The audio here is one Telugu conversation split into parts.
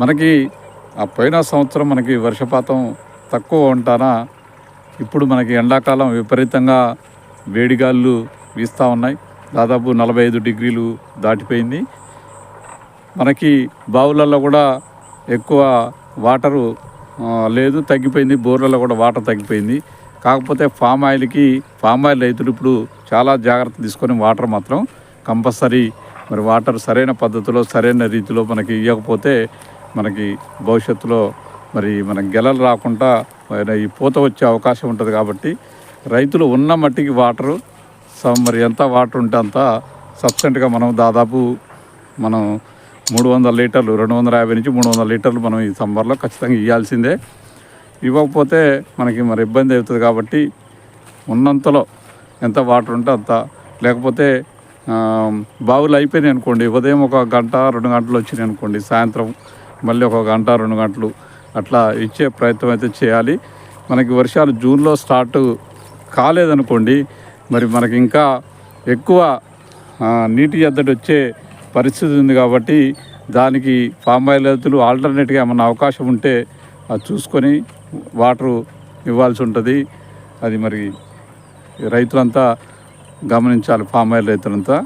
మనకి ఆ పోయిన సంవత్సరం మనకి వర్షపాతం తక్కువ ఉంటానా? ఇప్పుడు మనకి ఎండాకాలం విపరీతంగా వేడిగాళ్ళు వీస్తూ ఉన్నాయి. దాదాపు నలభై ఐదు డిగ్రీలు దాటిపోయింది. మనకి బావులలో కూడా ఎక్కువ వాటరు లేదు తగ్గిపోయింది. బోర్లలో కూడా వాటర్ తగ్గిపోయింది. కాకపోతే ఫామ్ ఆయిల్కి ఫామ్ ఆయిల్ రైతులు ఇప్పుడు చాలా జాగ్రత్త తీసుకొని వాటర్ మాత్రం కంపల్సరీ మరి వాటర్ సరైన పద్ధతిలో సరైన రీతిలో మనకి ఇవ్వకపోతే మనకి భవిష్యత్తులో మరి మన గెలలు రాకుండా ఈ పూత వచ్చే అవకాశం ఉంటుంది కాబట్టి రైతులు ఉన్న మట్టికి వాటరు స- మరి ఎంత వాటర్ ఉంటే అంత సబ్సెంట్గా మనం దాదాపు మనం మూడు వందల లీటర్లు రెండు వందల యాభై నుంచి మూడు వందల లీటర్లు మనం ఈ సమ్మర్లో ఖచ్చితంగా ఇవ్వాల్సిందే ఇవ్వకపోతే మనకి మరి ఇబ్బంది అవుతుంది కాబట్టి ఉన్నంతలో ఎంత వాటర్ ఉంటే అంత. లేకపోతే బావులు అయిపోయినాయి అనుకోండి ఉదయం ఒక గంట రెండు గంటలు వచ్చినాయి అనుకోండి సాయంత్రం మళ్ళీ ఒక గంట రెండు గంటలు అట్లా ఇచ్చే ప్రయత్నం అయితే చేయాలి. మనకి వర్షాలు జూన్లో స్టార్ట్ కాలేదనుకోండి మరి మనకి ఇంకా ఎక్కువ నీటి ఎద్దడి వచ్చే పరిస్థితి ఉంది కాబట్టి దానికి ఫామ్ ఆయిల్ రైతులు ఆల్టర్నేట్గా ఏమన్నా అవకాశం ఉంటే అది చూసుకొని వాటరు ఇవ్వాల్సి ఉంటుంది. అది మరి రైతులంతా గమనించాలి ఫామ్ ఆయిల్ రైతులంతా.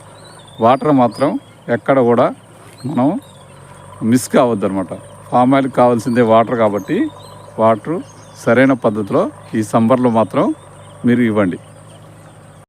వాటర్ మాత్రం ఎక్కడ కూడా మనం మిస్ కావద్దు అనమాట ఫామ్ ఆయిల్కి కావాల్సిందే వాటర్ కాబట్టి వాటర్ సరైన పద్ధతిలో ఈ సమ్మర్లో మాత్రం మీరు ఇవ్వండి.